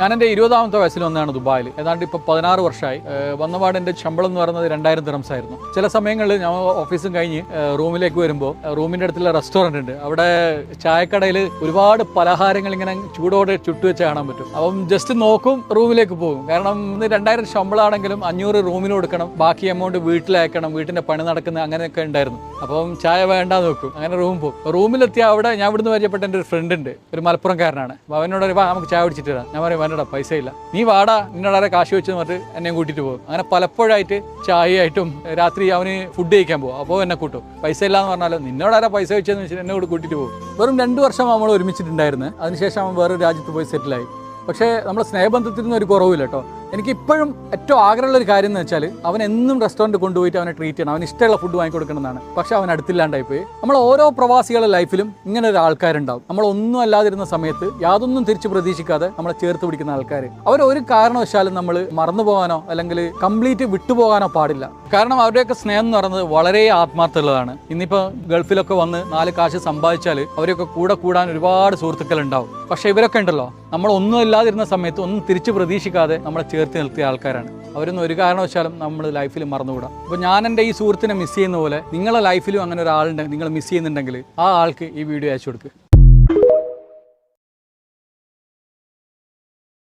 ഞാൻ എന്റെ ഇരുപതാമത്തെ വയസ്സിൽ വന്നതാണ് ദുബായിൽ. ഏതാണ്ട് ഇപ്പോൾ പതിനാറ് വർഷമായി. വന്നപാട് എന്റെ ശമ്പളം എന്ന് പറയുന്നത് രണ്ടായിരം ദിറംസ് ആയിരുന്നു ചില സമയങ്ങളിൽ ഞാൻ ഓഫീസും കഴിഞ്ഞ് റൂമിലേക്ക് വരുമ്പോൾ റൂമിന്റെ അടുത്തുള്ള റെസ്റ്റോറന്റ് ഉണ്ട്. അവിടെ ചായക്കടയിൽ ഒരുപാട് പലഹാരങ്ങൾ ഇങ്ങനെ ചൂടോടെ ചുട്ടുവെച്ച് കാണാൻ പറ്റും. അപ്പം ജസ്റ്റ് നോക്കും റൂമിലേക്ക് പോകും. കാരണം ഇന്ന് രണ്ടായിരം ശമ്പളമാണെങ്കിലും അഞ്ഞൂറ് റൂമിന് കൊടുക്കണം. ബാക്കി എമൗണ്ട് വീട്ടിലയക്കണം. വീട്ടിന്റെ പണി നടക്കുന്ന അങ്ങനെയൊക്കെ ഉണ്ടായിരുന്നു. അപ്പം ചായ വേണ്ടാന്ന് നോക്കും അങ്ങനെ റൂം പോകും റൂമിലെത്തിയ അവിടെ ഞാൻ ഇവിടുന്ന് പരിചയപ്പെട്ട എന്റെ ഒരു ഫ്രണ്ട് ഉണ്ട്. ഒരു മലപ്പുറംകാരനാണ്. അപ്പോൾ അവനോട് വാ നമുക്ക് ചായ കുടിച്ചിട്ട് തരാം ഞാൻ പറയും വേണ്ടടാ പൈസ ഇല്ല നീ വാടാ നിന്നോടാരെ കാശ് വെച്ച് പറഞ്ഞിട്ട് എന്നെ കൂട്ടിയിട്ട് പോകും. അങ്ങനെ പലപ്പോഴായിട്ട് ചായയായിട്ടും രാത്രി അവന് ഫുഡ് കഴിക്കാൻ പോകും. അപ്പോൾ എന്നെ കൂട്ടും. പൈസ ഇല്ലാന്ന് പറഞ്ഞാലോ നിന്നോടാരാ പൈസ വെച്ചതെന്ന് വെച്ചിട്ട് എന്നെ കൂടെ കൂട്ടിയിട്ട് പോകും. വെറും രണ്ട് വർഷം നമ്മൾ ഒരുമിച്ചിട്ടുണ്ടായിരുന്നു. അതിനുശേഷം അവൻ വേറൊരു രാജ്യത്ത് പോയി സെറ്റിലായി പക്ഷേ നമ്മളെ സ്നേഹബന്ധത്തിൽ ഒരു കുറവില്ല കേട്ടോ. എനിക്ക് ഇപ്പോഴും ഏറ്റവും ആഗ്രഹമുള്ള ഒരു കാര്യം എന്ന് വെച്ചാൽ അവൻ എന്നും റെസ്റ്റോറന്റ് കൊണ്ടുപോയിട്ട് അവനെ ട്രീറ്റ് ചെയ്യണം. അവന് ഇഷ്ടമുള്ള ഫുഡ് വാങ്ങിക്കൊടുക്കണമെന്നാണ്. പക്ഷെ അവൻ അടുത്തില്ലാണ്ടായി പോയി. നമ്മൾ ഓരോ പ്രവാസികളുടെ ലൈഫിലും ഇങ്ങനെ ഒരു ആൾക്കാരുണ്ടാവും. നമ്മൾ ഒന്നും അല്ലാതിരുന്ന സമയത്ത് യാതൊന്നും തിരിച്ച് പ്രതീക്ഷിക്കാതെ നമ്മളെ ചേർത്ത് പിടിക്കുന്ന ആൾക്കാർ അവർ ഒരു കാരണവശാലും നമ്മൾ മറന്നു പോകാനോ അല്ലെങ്കിൽ കംപ്ലീറ്റ് വിട്ടുപോകാനോ പാടില്ല. കാരണം അവരുടെയൊക്കെ സ്നേഹം എന്ന് പറയുന്നത് വളരെ ആത്മാർത്ഥമുള്ളതാണ് ഇന്നിപ്പോൾ ഗൾഫിലൊക്കെ വന്ന് നാല് കാശ് സമ്പാദിച്ചാൽ അവരൊക്കെ കൂടെ കൂടാൻ ഒരുപാട് സുഹൃത്തുക്കൾ ഉണ്ടാവും പക്ഷേ ഇവരൊക്കെ ഉണ്ടല്ലോ. നമ്മൾ ഒന്നും ഇല്ലാതിരുന്ന സമയത്ത് ഒന്നും തിരിച്ച് പ്രതീക്ഷിക്കാതെ നമ്മളെ ചേർത്ത് നിർത്തിയ ആൾക്കാരാണ്. അവരൊന്നും ഒരു കാരണവശാലും നമ്മൾ ലൈഫിൽ മറന്നുകൂടാം. അപ്പോൾ ഞാൻ എന്റെ ഈ സുഹൃത്തിനെ മിസ് ചെയ്യുന്ന പോലെ നിങ്ങളെ ലൈഫിലും അങ്ങനെ ഒരാളുണ്ടെങ്കിൽ നിങ്ങൾ മിസ് ചെയ്യുന്നുണ്ടെങ്കിൽ ആ ആൾക്ക് ഈ വീഡിയോ അയച്ചു കൊടുക്കുക